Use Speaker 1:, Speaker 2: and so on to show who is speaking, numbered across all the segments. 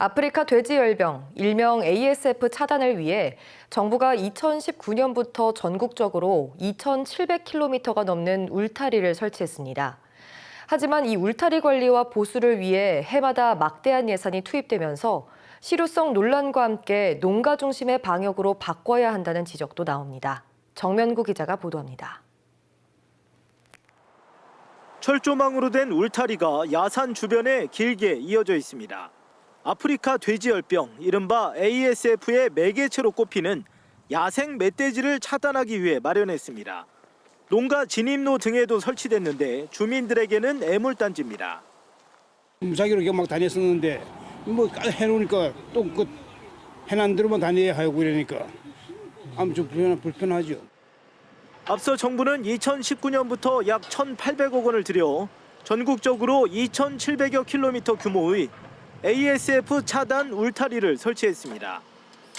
Speaker 1: 아프리카 돼지열병, 일명 ASF 차단을 위해 정부가 2019년부터 전국적으로 2,700km가 넘는 울타리를 설치했습니다. 하지만 이 울타리 관리와 보수를 위해 해마다 막대한 예산이 투입되면서 실효성 논란과 함께 농가 중심의 방역으로 바꿔야 한다는 지적도 나옵니다. 정면구 기자가 보도합니다.
Speaker 2: 철조망으로 된 울타리가 야산 주변에 길게 이어져 있습니다. 아프리카 돼지열병, 이른바 ASF의 매개체로 꼽히는 야생 멧돼지를 차단하기 위해 마련했습니다. 농가 진입로 등에도 설치됐는데 주민들에게는 애물단지입니다.
Speaker 3: 이렇게 막 다녔었는데 뭐 해놓으니까 또그 해난 대로만 다녀야 하고 이러니까 아무 좀 불편, 불편하죠.
Speaker 2: 앞서 정부는 2019년부터 약 1,800억 원을 들여 전국적으로 2,700여 킬로미터 규모의 ASF 차단 울타리를 설치했습니다.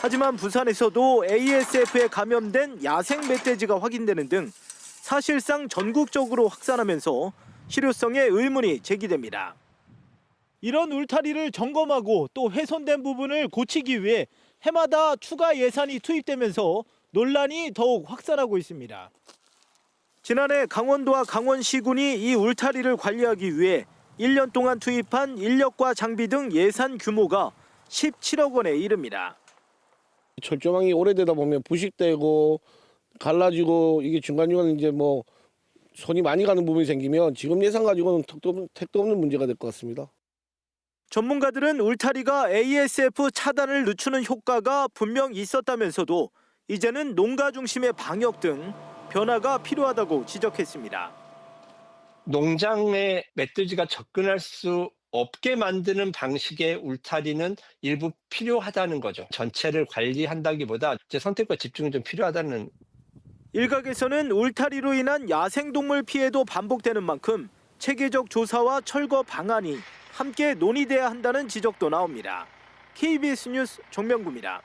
Speaker 2: 하지만 부산에서도 ASF에 감염된 야생 멧돼지가 확인되는 등 사실상 전국적으로 확산하면서 실효성에 의문이 제기됩니다. 이런 울타리를 점검하고 또 훼손된 부분을 고치기 위해 해마다 추가 예산이 투입되면서 논란이 더욱 확산하고 있습니다. 지난해 강원도와 강원시군이 이 울타리를 관리하기 위해 1년 동안 투입한 인력과 장비 등 예산 규모가 17억 원에 이릅니다.
Speaker 4: 철조망이 오래되다 보면 부식되고 갈라지고 이게 중간중간 이제 뭐 손이 많이 가는 부분이 생기면 지금 예산 가지고는 택도, 택도 없는 문제가 될 것 같습니다.
Speaker 2: 전문가들은 울타리가 ASF 차단을 늦추는 효과가 분명 있었다면서도 이제는 농가 중심의 방역 등 변화가 필요하다고 지적했습니다.
Speaker 5: 농장에 멧돼지가 접근할 수 없게 만드는 방식의 울타리는 일부 필요하다는 거죠. 전체를 관리한다기보다 이제 선택과 집중이 좀 필요하다는
Speaker 2: 일각에서는 울타리로 인한 야생동물 피해도 반복되는 만큼 체계적 조사와 철거 방안이 함께 논의돼야 한다는 지적도 나옵니다. KBS 뉴스 정명구입니다.